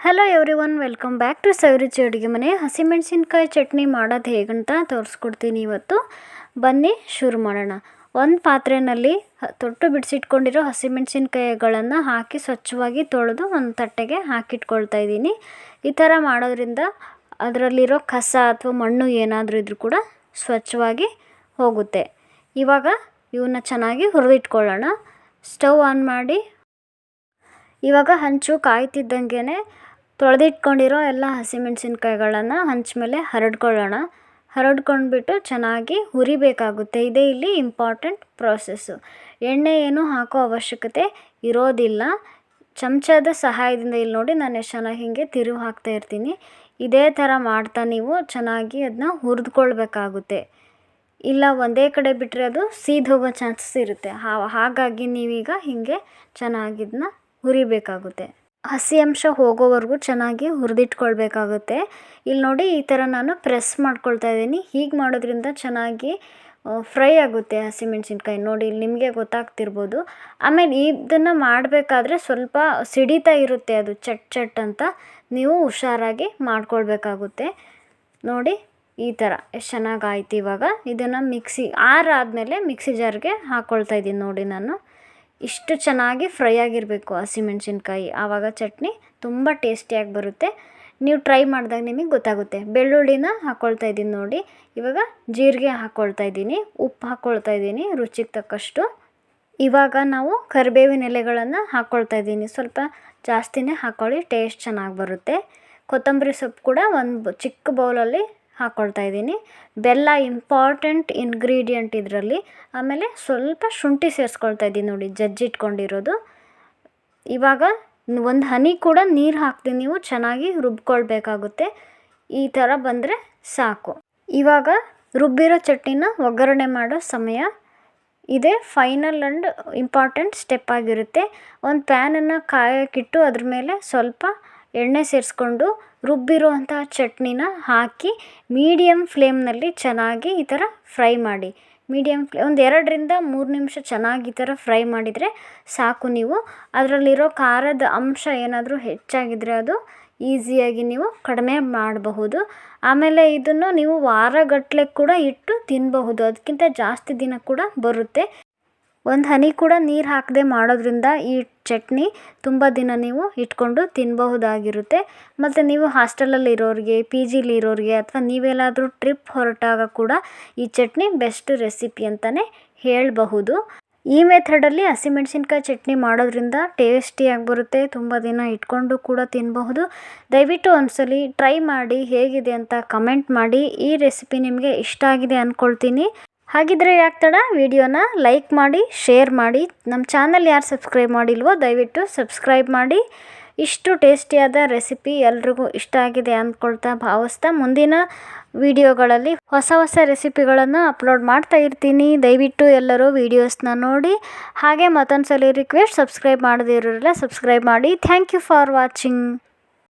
Hello everyone welcome back to Saviruchi ಅಡುಗೆ ಮನೆ ಹಸಿಮೆಣಸಿನ್ಕಾಯಿ ಚಟ್ನಿ ಮಾಡೋದು ಹೇಗಂತ ತೋರಿಸ್ಕೊಡ್ತೀನಿ ಇವತ್ತು. ಬನ್ನಿ ಶುರು ಮಾಡೋಣ. ಒಂದು ಪಾತ್ರೆಯಲ್ಲಿ ತೊಟ್ಟು ಬಿಡಿಸಿಟ್ಕೊಂಡಿರೋ ಹಸಿಮೆಣಸಿನ್ಕಾಯಿಗಳನ್ನು ಹಾಕಿ ಸ್ವಚ್ಛವಾಗಿ ತೊಳೆದು ಒಂದು ತಟ್ಟೆಗೆ ಹಾಕಿಟ್ಕೊಳ್ತಾ ಇದ್ದೀನಿ. ಈ ಥರ ಮಾಡೋದ್ರಿಂದ ಅದರಲ್ಲಿರೋ ಕಸ ಅಥವಾ ಮಣ್ಣು ಏನಾದರೂ ಇದ್ರೂ ಕೂಡ ಸ್ವಚ್ಛವಾಗಿ ಹೋಗುತ್ತೆ. ಇವಾಗ ಇವನ್ನ ಚೆನ್ನಾಗಿ ಹುರಿದಿಟ್ಕೊಳ್ಳೋಣ. ಸ್ಟವ್ ಆನ್ ಮಾಡಿ. ಇವಾಗ ಹಂಚು ಕಾಯ್ತಿದ್ದಂಗೆ ತೊಳೆದಿಟ್ಕೊಂಡಿರೋ ಎಲ್ಲ ಹಸಿಮೆಣಸಿನ್ಕಾಯಿಗಳನ್ನು ಹಂಚ್ ಮೇಲೆ ಹರಡ್ಕೊಳ್ಳೋಣ. ಹರಡ್ಕೊಂಡ್ಬಿಟ್ಟು ಚೆನ್ನಾಗಿ ಹುರಿಬೇಕಾಗುತ್ತೆ. ಇದೇ ಇಲ್ಲಿ ಇಂಪಾರ್ಟೆಂಟ್ ಪ್ರೋಸೆಸ್ಸು ಎಣ್ಣೆ ಏನು ಹಾಕೋ ಅವಶ್ಯಕತೆ ಇರೋದಿಲ್ಲ. ಚಮಚದ ಸಹಾಯದಿಂದ ಇಲ್ಲಿ ನೋಡಿ ನಾನು ಎಷ್ಟು ಚೆನ್ನಾಗಿ ಹೀಗೆ ತಿರುವು ಹಾಕ್ತಾ ಇರ್ತೀನಿ. ಇದೇ ಥರ ಮಾಡ್ತಾ ನೀವು ಚೆನ್ನಾಗಿ ಅದನ್ನ ಹುರಿದ್ಕೊಳ್ಬೇಕಾಗುತ್ತೆ. ಇಲ್ಲ ಒಂದೇ ಕಡೆ ಬಿಟ್ಟರೆ ಅದು ಸೀದ್ ಹೋಗೋ ಚಾನ್ಸಸ್ ಇರುತ್ತೆ. ಹಾಗಾಗಿ ನೀವೀಗ ಹೀಗೆ ಚೆನ್ನಾಗಿ ಇದನ್ನ ಹುರಿಬೇಕಾಗುತ್ತೆ. ಹಸಿ ಅಂಶ ಹೋಗೋವರೆಗೂ ಚೆನ್ನಾಗಿ ಹುರಿದಿಟ್ಕೊಳ್ಬೇಕಾಗುತ್ತೆ. ಇಲ್ಲಿ ನೋಡಿ ಈ ಥರ ನಾನು ಪ್ರೆಸ್ ಮಾಡ್ಕೊಳ್ತಾ ಇದ್ದೀನಿ. ಹೀಗೆ ಮಾಡೋದ್ರಿಂದ ಚೆನ್ನಾಗಿ ಫ್ರೈ ಆಗುತ್ತೆ ಹಸಿಮೆಣ್ಸಿನ್ಕಾಯಿ. ನೋಡಿ ಇಲ್ಲಿ ನಿಮಗೆ ಗೊತ್ತಾಗ್ತಿರ್ಬೋದು. ಆಮೇಲೆ ಇದನ್ನು ಮಾಡಬೇಕಾದ್ರೆ ಸ್ವಲ್ಪ ಸಿಡಿತಾ ಇರುತ್ತೆ ಅದು ಚಟ್ ಚಟ್ ಅಂತ. ನೀವು ಹುಷಾರಾಗಿ ಮಾಡ್ಕೊಳ್ಬೇಕಾಗುತ್ತೆ. ನೋಡಿ, ಈ ಥರ. ಎಷ್ಟು ಚೆನ್ನಾಗಿ ಆಯ್ತು ಇವಾಗ. ಇದನ್ನು ಮಿಕ್ಸಿ ಆರಾದಮೇಲೆ ಮಿಕ್ಸಿ ಜಾರ್ಗೆ ಹಾಕ್ಕೊಳ್ತಾ ಇದ್ದೀನಿ ನೋಡಿ ನಾನು. ಇಷ್ಟು ಚೆನ್ನಾಗಿ ಫ್ರೈ ಆಗಿರಬೇಕು ಹಸಿಮೆಣ್ಸಿನ್ಕಾಯಿ ಆವಾಗ ಚಟ್ನಿ ತುಂಬ ಟೇಸ್ಟಿಯಾಗಿ ಬರುತ್ತೆ. ನೀವು ಟ್ರೈ ಮಾಡಿದಾಗ ನಿಮಗೆ ಗೊತ್ತಾಗುತ್ತೆ. ಬೆಳ್ಳುಳ್ಳಿನ ಹಾಕ್ಕೊಳ್ತಾ ಇದ್ದೀನಿ ನೋಡಿ. ಇವಾಗ ಜೀರಿಗೆ ಹಾಕ್ಕೊಳ್ತಾ ಇದ್ದೀನಿ. ಉಪ್ಪು ಹಾಕ್ಕೊಳ್ತಾ ಇದ್ದೀನಿ ರುಚಿಗೆ ತಕ್ಕಷ್ಟು. ಇವಾಗ ನಾವು ಕರಿಬೇವಿನ ಎಲೆಗಳನ್ನು ಹಾಕ್ಕೊಳ್ತಾ ಇದ್ದೀನಿ. ಸ್ವಲ್ಪ ಜಾಸ್ತಿನೇ ಹಾಕ್ಕೊಳ್ಳಿ ಟೇಸ್ಟ್ ಚೆನ್ನಾಗಿ ಬರುತ್ತೆ. ಕೊತ್ತಂಬರಿ ಸೊಪ್ಪು ಕೂಡ ಒಂದು ಚಿಕ್ಕ ಬೌಲಲ್ಲಿ ಹಾಕ್ಕೊಳ್ತಾ ಇದ್ದೀನಿ. ಬೆಲ್ಲ ಇಂಪಾರ್ಟೆಂಟ್ ಇನ್ಗ್ರೀಡಿಯೆಂಟ್ ಇದರಲ್ಲಿ. ಆಮೇಲೆ ಸ್ವಲ್ಪ ಶುಂಠಿ ಸೇರಿಸ್ಕೊಳ್ತಾ ಇದ್ದೀನಿ ನೋಡಿ, ಜಜ್ಜಿಟ್ಕೊಂಡಿರೋದು. ಇವಾಗ ಒಂದು ಹನಿ ಕೂಡ ನೀರು ಹಾಕ್ತೀನಿ ನೀವು ಚೆನ್ನಾಗಿ ರುಬ್ಕೊಳ್ಬೇಕಾಗುತ್ತೆ. ಈ ಥರ ಬಂದರೆ ಸಾಕು. ಇವಾಗ ರುಬ್ಬಿರೋ ಚಟ್ನಿನ ಒಗ್ಗರಣೆ ಮಾಡೋ ಸಮಯ. ಇದೇ ಫೈನಲ್ ಆ್ಯಂಡ್ ಇಂಪಾರ್ಟೆಂಟ್ ಸ್ಟೆಪ್ ಆಗಿರುತ್ತೆ. ಒಂದು ಪ್ಯಾನನ್ನು ಕಾಯಕ್ಕಿಟ್ಟು ಅದ್ರ ಮೇಲೆ ಸ್ವಲ್ಪ ಎಣ್ಣೆ ಸೇರಿಸ್ಕೊಂಡು ರುಬ್ಬಿರುವಂಥ ಚಟ್ನಿನ ಹಾಕಿ ಮೀಡಿಯಮ್ ಫ್ಲೇಮ್ನಲ್ಲಿ ಚೆನ್ನಾಗಿ ಈ ಥರ ಫ್ರೈ ಮಾಡಿ. ಮೀಡಿಯಮ್ ಫ್ಲೇ, ಒಂದು ಎರಡರಿಂದ ಮೂರು ನಿಮಿಷ ಚೆನ್ನಾಗಿ ಈ ಥರ ಫ್ರೈ ಮಾಡಿದರೆ ಸಾಕು ನೀವು. ಅದರಲ್ಲಿರೋ ಖಾರದ ಅಂಶ ಏನಾದರೂ ಹೆಚ್ಚಾಗಿದ್ದರೆ ಅದು ಈಸಿಯಾಗಿ ನೀವು ಕಡಿಮೆ ಮಾಡಬಹುದು. ಆಮೇಲೆ ಇದನ್ನು ನೀವು ವಾರಗಟ್ಟಲೆ ಕೂಡ ಇಟ್ಟು ತಿನ್ನಬಹುದು ಅದಕ್ಕಿಂತ ಜಾಸ್ತಿ ದಿನ ಕೂಡ ಬರುತ್ತೆ. ಒಂದು ಹನಿ ಕೂಡ ನೀರು ಹಾಕದೆ ಮಾಡೋದರಿಂದ ಈ ಚಟ್ನಿ ತುಂಬ ದಿನ ನೀವು ಇಟ್ಕೊಂಡು ತಿನ್ನಬಹುದಾಗಿರುತ್ತೆ ಮತ್ತು ನೀವು ಹಾಸ್ಟೆಲಲ್ಲಿ ಇರೋರಿಗೆ ಪಿ ಜಿಲಿ ಇರೋರಿಗೆ ಅಥವಾ ನೀವೆಲ್ಲಾದರೂ ಟ್ರಿಪ್ ಹೊರಟಾಗ ಕೂಡ ಈ ಚಟ್ನಿ ಬೆಸ್ಟ್ ರೆಸಿಪಿ ಅಂತಲೇ ಹೇಳಬಹುದು. ಈ ಮೆಥಡಲ್ಲಿ ಹಸಿಮೆಣ್ಸಿನ್ಕಾಯಿ ಚಟ್ನಿ ಮಾಡೋದ್ರಿಂದ ಟೇಸ್ಟಿಯಾಗಿ ಬರುತ್ತೆ ತುಂಬ ದಿನ ಇಟ್ಕೊಂಡು ಕೂಡ ತಿನ್ನಬಹುದು ದಯವಿಟ್ಟು ಒಂದ್ಸಲಿ ಟ್ರೈ ಮಾಡಿ ಹೇಗಿದೆ ಅಂತ ಕಮೆಂಟ್ ಮಾಡಿ. ಈ ರೆಸಿಪಿ ನಿಮಗೆ ಇಷ್ಟ ಆಗಿದೆ ಅಂದ್ಕೊಳ್ತೀನಿ ಹಾಗಿದ್ರೆ ಯಾಕೆ ತಡ ವಿಡಿಯೋನ ಲೈಕ್ ಮಾಡಿ, ಶೇರ್ ಮಾಡಿ. ನಮ್ಮ ಚಾನಲ್ ಯಾರು ಸಬ್ಸ್ಕ್ರೈಬ್ ಮಾಡಿಲ್ವೋ, ದಯವಿಟ್ಟು ಸಬ್ಸ್ಕ್ರೈಬ್ ಮಾಡಿ. ಇಷ್ಟು ಟೇಸ್ಟಿಯಾದ ರೆಸಿಪಿ ಎಲ್ರಿಗೂ ಇಷ್ಟ ಆಗಿದೆ ಅಂದ್ಕೊಳ್ತಾ ಭಾವಿಸ್ತಾ ಮುಂದಿನ ವಿಡಿಯೋಗಳಲ್ಲಿ ಹೊಸ ಹೊಸ ರೆಸಿಪಿಗಳನ್ನು ಅಪ್ಲೋಡ್ ಮಾಡ್ತಾ ಇರ್ತೀನಿ. ದಯವಿಟ್ಟು ಎಲ್ಲರೂ ವೀಡಿಯೋಸ್ನ ನೋಡಿ. ಹಾಗೆ ಮತ್ತೊಂದು ಸಲ ರಿಕ್ವೆಸ್ಟ್, ಸಬ್ಸ್ಕ್ರೈಬ್ ಮಾಡದಿರೋರೆಲ್ಲ ಸಬ್ಸ್ಕ್ರೈಬ್ ಮಾಡಿ. Thank you for watching.